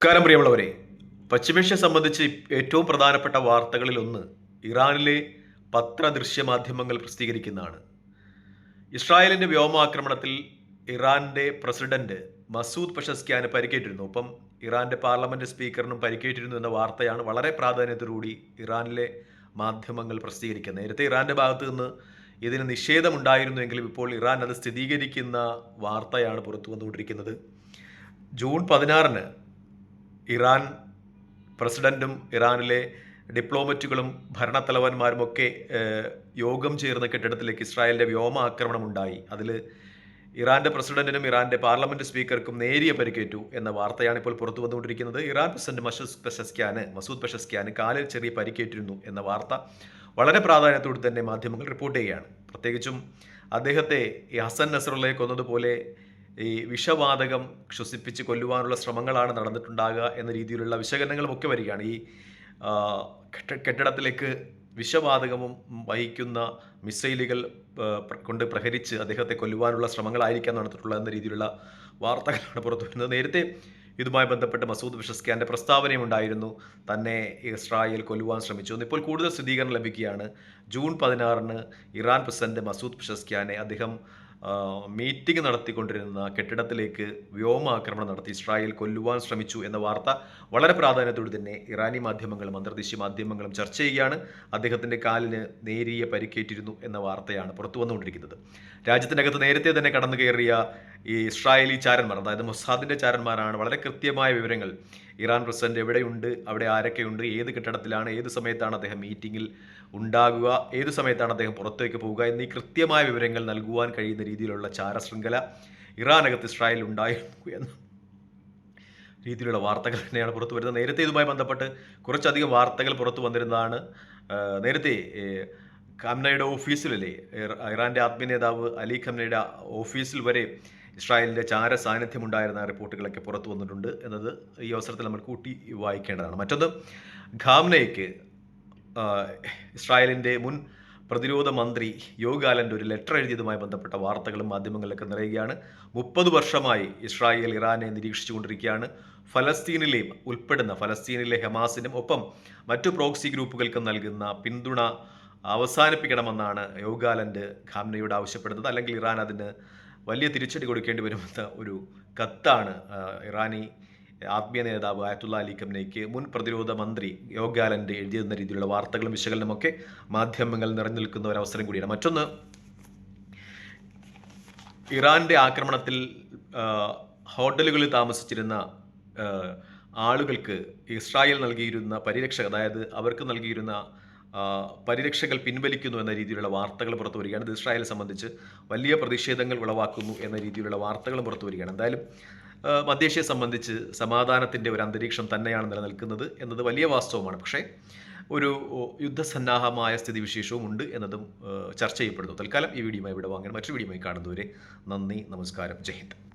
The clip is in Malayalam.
നമസ്കാരം പ്രിയമുള്ളവരെ. പശ്ചിമേഷ്യ സംബന്ധിച്ച് ഏറ്റവും പ്രധാനപ്പെട്ട വാർത്തകളിൽ ഒന്ന് ഇറാനിലെ പത്ര ദൃശ്യമാധ്യമങ്ങൾ പ്രസിദ്ധീകരിക്കുന്നതാണ്. ഇസ്രായേലിന്റെ വ്യോമാക്രമണത്തിൽ ഇറാന്റെ പ്രസിഡന്റ് മസൂദ് പഷസ്ക്യാന് പരിക്കേറ്റിരുന്നു. ഒപ്പം ഇറാന്റെ പാർലമെന്റ് സ്പീക്കറിനും പരിക്കേറ്റിരുന്നു എന്ന വാർത്തയാണ് വളരെ പ്രാധാന്യത്തോടുകൂടി ഇറാനിലെ മാധ്യമങ്ങൾ പ്രസിദ്ധീകരിക്കുന്നത്. നേരത്തെ ഇറാന്റെ ഭാഗത്തു നിന്ന് ഇതിന് നിഷേധമുണ്ടായിരുന്നുവെങ്കിലും ഇപ്പോൾ ഇറാൻ അത് സ്ഥിരീകരിക്കുന്ന വാർത്തയാണ് പുറത്തു വന്നുകൊണ്ടിരിക്കുന്നത്. ജൂൺ പതിനാറിന് ഇറാൻ പ്രസിഡന്റും ഇറാനിലെ ഡിപ്ലോമറ്റുകളും ഭരണത്തലവന്മാരുമൊക്കെ യോഗം ചേർന്ന കെട്ടിടത്തിലേക്ക് ഇസ്രായേലിന്റെ വ്യോമ ആക്രമണം ഉണ്ടായി അതിൽ ഇറാന്റെ പ്രസിഡന്റിനും ഇറാന്റെ പാർലമെന്റ് സ്പീക്കർക്കും നേരിയ പരിക്കേറ്റു എന്ന വാർത്തയാണ് ഇപ്പോൾ പുറത്തു വന്നുകൊണ്ടിരിക്കുന്നത്. Iran president Masoud Pezeshkian Masoud Pezeshkian കാലിൽ ചെറിയ പരിക്കേറ്റിരുന്നു എന്ന വാർത്ത വളരെ പ്രാധാന്യത്തോടെ തന്നെ മാധ്യമങ്ങൾ റിപ്പോർട്ട് ചെയ്യുകയാണ്. പ്രത്യേകിച്ചും അദ്ദേഹത്തെ ഹസൻ നസറുള്ളയെ കൊന്നതുപോലെ ഈ വിഷവാതകം ശ്വസിപ്പിച്ച് കൊല്ലുവാനുള്ള ശ്രമങ്ങളാണ് നടന്നിട്ടുണ്ടാകുക എന്ന രീതിയിലുള്ള വിശകലനങ്ങളുമൊക്കെ വരികയാണ്. ഈ കെട്ടിടത്തിലേക്ക് വിഷവാതകവും വഹിക്കുന്ന മിസൈലുകൾ കൊണ്ട് പ്രഹരിച്ച് അദ്ദേഹത്തെ കൊല്ലുവാനുള്ള ശ്രമങ്ങളായിരിക്കാം നടന്നിട്ടുള്ളത് എന്ന രീതിയിലുള്ള വാർത്തകളാണ് പുറത്തു വരുന്നത്. നേരത്തെ ഇതുമായി ബന്ധപ്പെട്ട് മസൂദ് വിഷസ്കാന്റെ പ്രസ്താവനയും ഉണ്ടായിരുന്നു. തന്നെ ഇസ്രായേൽ കൊല്ലുവാൻ ശ്രമിച്ചു. ഇപ്പോൾ കൂടുതൽ സ്ഥിരീകരണം ലഭിക്കുകയാണ്. ജൂൺ പതിനാറിന് ഇറാൻ പ്രസിഡന്റ് മസൂദ് പിഷസ്ക്യാനെ അദ്ദേഹം മീറ്റിംഗ് നടത്തിക്കൊണ്ടിരുന്ന കെട്ടിടത്തിലേക്ക് വ്യോമാക്രമണം നടത്തി ഇസ്രായേൽ കൊല്ലുവാൻ ശ്രമിച്ചു എന്ന വാർത്ത വളരെ പ്രാധാന്യത്തോടെ തന്നെ ഇറാനി മാധ്യമങ്ങളും അന്തർദേശീയ മാധ്യമങ്ങളും ചർച്ച ചെയ്യുകയാണ്. അദ്ദേഹത്തിന്റെ കാലിന് നേരിയ പരിക്കേറ്റിരുന്നു എന്ന വാർത്തയാണ് പുറത്തു വന്നുകൊണ്ടിരിക്കുന്നത്. രാജ്യത്തിനകത്ത് നേരത്തെ തന്നെ കടന്നു കയറിയ ഈ ഇസ്രായേലി ചാരന്മാർ അതായത് മൊസാദിന്റെ ചാരന്മാരാണ് വളരെ കൃത്യമായ വിവരങ്ങൾ ഇറാൻ പ്രസിഡന്റ് എവിടെയുണ്ട്? അവിടെ ആരൊക്കെയുണ്ട്? ഏത് കെട്ടിടത്തിലാണ്? ഏത് സമയത്താണ് അദ്ദേഹം മീറ്റിംഗിൽ ഉണ്ടാകുക ഏത് സമയത്താണ് അദ്ദേഹം പുറത്തേക്ക് പോവുക എന്നീ കൃത്യമായ വിവരങ്ങൾ നൽകുവാൻ കഴിയുന്ന രീതിയിലുള്ള ചാരശൃംഖല ഇറാനകത്ത് ഇസ്രായേൽ ഉണ്ടായിരുന്നു എന്ന് രീതിയിലുള്ള വാർത്തകൾ തന്നെയാണ് പുറത്തു വരുന്നത്. നേരത്തെ ഇതുമായി ബന്ധപ്പെട്ട് കുറച്ചധികം വാർത്തകൾ പുറത്തു വന്നിരുന്നതാണ്. നേരത്തെ ഖാംനയുടെ ഓഫീസിലല്ലേ ഇറാന്റെ ആത്മീയ നേതാവ് അലി ഖംനയുടെ ഓഫീസിൽ വരെ ഇസ്രായേലിന്റെ ചാര സാന്നിധ്യമുണ്ടായിരുന്ന റിപ്പോർട്ടുകളൊക്കെ പുറത്തു വന്നിട്ടുണ്ട് എന്നത് ഈ അവസരത്തിൽ നമ്മൾ കൂട്ടി വായിക്കേണ്ടതാണ്. മറ്റൊന്ന് ഖാംനയ്ക്ക് ഇസ്രായേലിന്റെ മുൻ പ്രതിരോധ മന്ത്രി യോഗാലന്റെ ഒരു ലെറ്റർ എഴുതിയതുമായി ബന്ധപ്പെട്ട വാർത്തകളും മാധ്യമങ്ങളിലൊക്കെ നിറയുകയാണ്. മുപ്പത് വർഷമായി ഇസ്രായേൽ ഇറാനെ നിരീക്ഷിച്ചുകൊണ്ടിരിക്കുകയാണ്. ഫലസ്തീനിലെയും ഉൾപ്പെടുന്ന ഫലസ്തീനിലെ ഹമാസിനും ഒപ്പം മറ്റു പ്രോക്സി ഗ്രൂപ്പുകൾക്കും നൽകുന്ന പിന്തുണ അവസാനിപ്പിക്കണമെന്നാണ് യോഗാലൻഡ് ഖാംനയോട് ആവശ്യപ്പെടുന്നത്. അല്ലെങ്കിൽ ഇറാൻ അതിന് വലിയ തിരിച്ചടി കൊടുക്കേണ്ടി വരുമെന്ന ഒരു കത്താണ് ഇറാനി ആത്മീയ നേതാവ് ആയത്തുള്ള അലി കമ്നയ്ക്ക് മുൻ പ്രതിരോധ മന്ത്രി യോഗാലന്റെ എഴുതിയെന്ന രീതിയിലുള്ള വാർത്തകളും വിശകലനമൊക്കെ മാധ്യമങ്ങൾ നിറഞ്ഞു നിൽക്കുന്ന ഒരു അവസരം കൂടിയാണ്. മറ്റൊന്ന് ഇറാന്റെ ആക്രമണത്തിൽ ഹോട്ടലുകളിൽ താമസിച്ചിരുന്ന ആളുകൾക്ക് ഇസ്രായേൽ നൽകിയിരുന്ന പരിരക്ഷ അതായത് അവർക്ക് നൽകിയിരുന്ന പരിരക്ഷകൾ പിൻവലിക്കുന്നു എന്ന രീതിയിലുള്ള വാർത്തകൾ പുറത്തു വരികയാണ്. ഇത് ഇസ്രായേലെ സംബന്ധിച്ച് വലിയ പ്രതിഷേധങ്ങൾ ഉളവാക്കുന്നു എന്ന രീതിയിലുള്ള വാർത്തകളും പുറത്തു വരികയാണ്. എന്തായാലും മധ്യേഷ്യയെ സംബന്ധിച്ച് സമാധാനത്തിന്റെ ഒരു അന്തരീക്ഷം തന്നെയാണ് നിലനിൽക്കുന്നത് എന്നത് വലിയ വാസ്തവമാണ്. പക്ഷേ ഒരു യുദ്ധസന്നാഹമായ സ്ഥിതിവിശേഷവും ഉണ്ട് എന്നതും ചർച്ച ചെയ്യപ്പെടുന്നു. തൽക്കാലം ഈ വീഡിയോയുമായി ഇവിടെ വാങ്ങാൻ മറ്റൊരു വീഡിയോയുമായി കാണുന്നവരെ നന്ദി നമസ്കാരം. ജയ് ഹിന്ദ്.